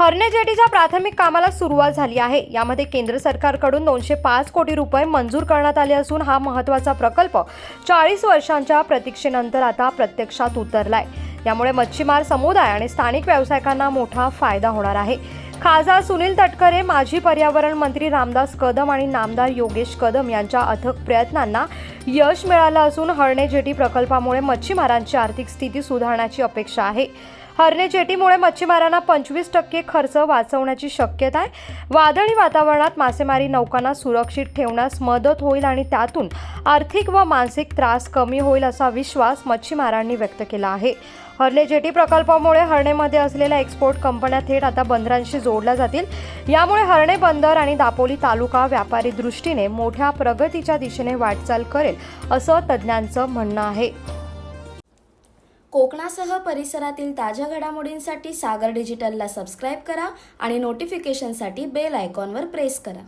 हरणे जेटीच्या प्राथमिक कामाला सुरुवात झाली आहे. यामध्ये केंद्र सरकारकडून दोनशे पाच कोटी रुपये मंजूर करण्यात आले असून हा महत्त्वाचा प्रकल्प चाळीस वर्षांच्या प्रतीक्षेनंतर आता प्रत्यक्षात उतरलाय. यामुळे मच्छीमार समुदाय आणि स्थानिक व्यावसायिकांना मोठा फायदा होणार आहे. खासदार सुनील तटकरे माजी पर्यावरण मंत्री रामदास कदम आणि नामदार योगेश कदम यांच्या अथक प्रयत्नांना यश मिळालं असून हरणे जेटी प्रकल्पामुळे मच्छीमारांची आर्थिक स्थिती सुधारण्याची अपेक्षा आहे. हरणे जेटीमुळे मच्छीमारांना पंचवीस टक्के खर्च वाचवण्याची शक्यता आहे. वादळी वातावरणात मासेमारी नौकांना सुरक्षित ठेवण्यास मदत होईल आणि त्यातून आर्थिक व मानसिक त्रास कमी होईल असा विश्वास मच्छीमारांनी व्यक्त केला आहे. हरणे जेटी प्रकल्पामुळे हरणेमध्ये असलेल्या एक्सपोर्ट कंपन्या थेट आता बंदरांशी जोडल्या जातील. यामुळे हरणे बंदर आणि दापोली तालुका व्यापारी दृष्टीने मोठ्या प्रगतीच्या दिशेने वाटचाल करेल असं तज्ज्ञांचं म्हणणं आहे. कोकणासह परिसरातील ताज्या घडामोडींसाठी सागर डिजिटलला सबस्क्राईब करा आणि नोटिफिकेशनसाठी बेल आयकॉनवर प्रेस करा.